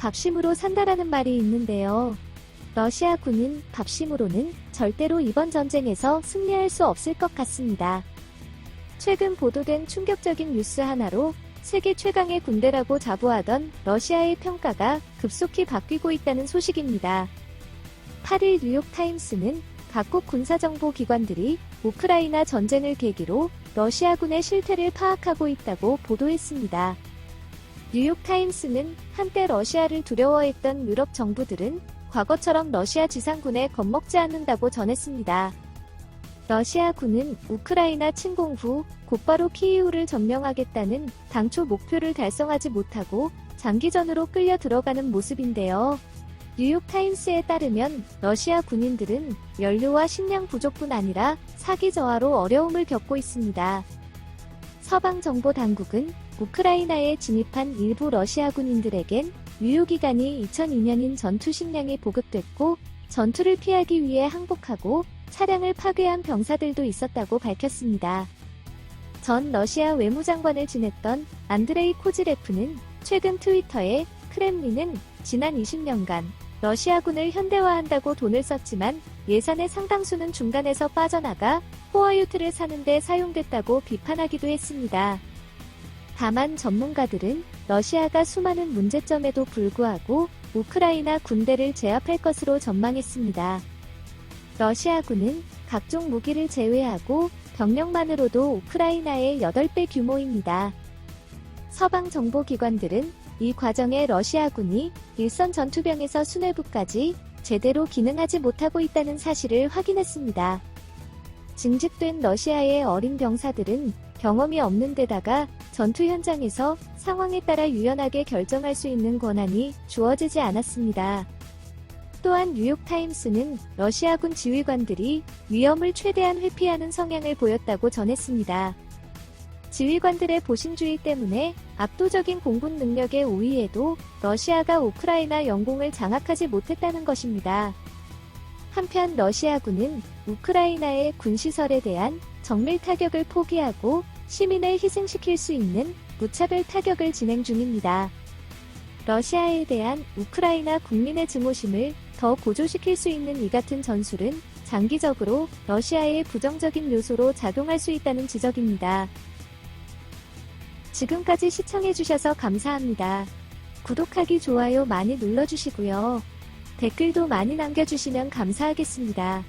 밥심으로 산다라는 말이 있는데요. 러시아 군은 밥심으로는 절대로 이번 전쟁에서 승리할 수 없을 것 같습니다. 최근 보도된 충격적인 뉴스 하나로 세계 최강의 군대라고 자부하던 러시아의 평가가 급속히 바뀌고 있다는 소식입니다. 8일 뉴욕타임스는 각국 군사정보기관들이 우크라이나 전쟁을 계기로 러시아군의 실태를 파악하고 있다고 보도했습니다. 뉴욕타임스는 한때 러시아를 두려워했던 유럽 정부들은 과거처럼 러시아 지상군에 겁먹지 않는다고 전했습니다. 러시아군은 우크라이나 침공 후 곧바로 키이우를 점령하겠다는 당초 목표를 달성하지 못하고 장기전으로 끌려 들어가는 모습인데요. 뉴욕타임스에 따르면 러시아 군인들은 연료와 식량 부족뿐 아니라 사기 저하로 어려움을 겪고 있습니다. 서방 정보 당국은 우크라이나에 진입한 일부 러시아 군인들에겐 유효기간이 2002년인 전투 식량이 보급됐고 전투를 피하기 위해 항복하고 차량을 파괴한 병사들도 있었다고 밝혔습니다. 전 러시아 외무장관을 지냈던 안드레이 코즈레프는 최근 트위터에 크렘린은 지난 20년간 러시아군을 현대화한다고 돈을 썼지만 예산의 상당수는 중간에서 빠져나가 호어유트를 사는데 사용됐다고 비판하기도 했습니다. 다만 전문가들은 러시아가 수많은 문제점에도 불구하고 우크라이나 군대를 제압할 것으로 전망했습니다. 러시아군은 각종 무기를 제외하고 병력만으로도 우크라이나의 8배 규모입니다. 서방 정보기관들은 이 과정에 러시아군이 일선 전투병에서 수뇌부까지 제대로 기능하지 못하고 있다는 사실을 확인했습니다. 증직된 러시아의 어린 병사들은 경험이 없는 데다가 전투 현장에서 상황에 따라 유연하게 결정할 수 있는 권한이 주어지지 않았습니다. 또한 뉴욕타임스는 러시아군 지휘관들이 위험을 최대한 회피하는 성향을 보였다고 전했습니다. 지휘관들의 보신주의 때문에 압도적인 공군 능력의 우위에도 러시아가 우크라이나 영공을 장악하지 못했다는 것입니다. 한편 러시아군은 우크라이나의 군시설에 대한 정밀 타격을 포기하고 시민을 희생시킬 수 있는 무차별 타격을 진행 중입니다. 러시아에 대한 우크라이나 국민의 증오심을 더 고조시킬 수 있는 이 같은 전술은 장기적으로 러시아의 부정적인 요소로 작용할 수 있다는 지적입니다. 지금까지 시청해주셔서 감사합니다. 구독하기, 좋아요 많이 눌러주시고요. 댓글도 많이 남겨주시면 감사하겠습니다.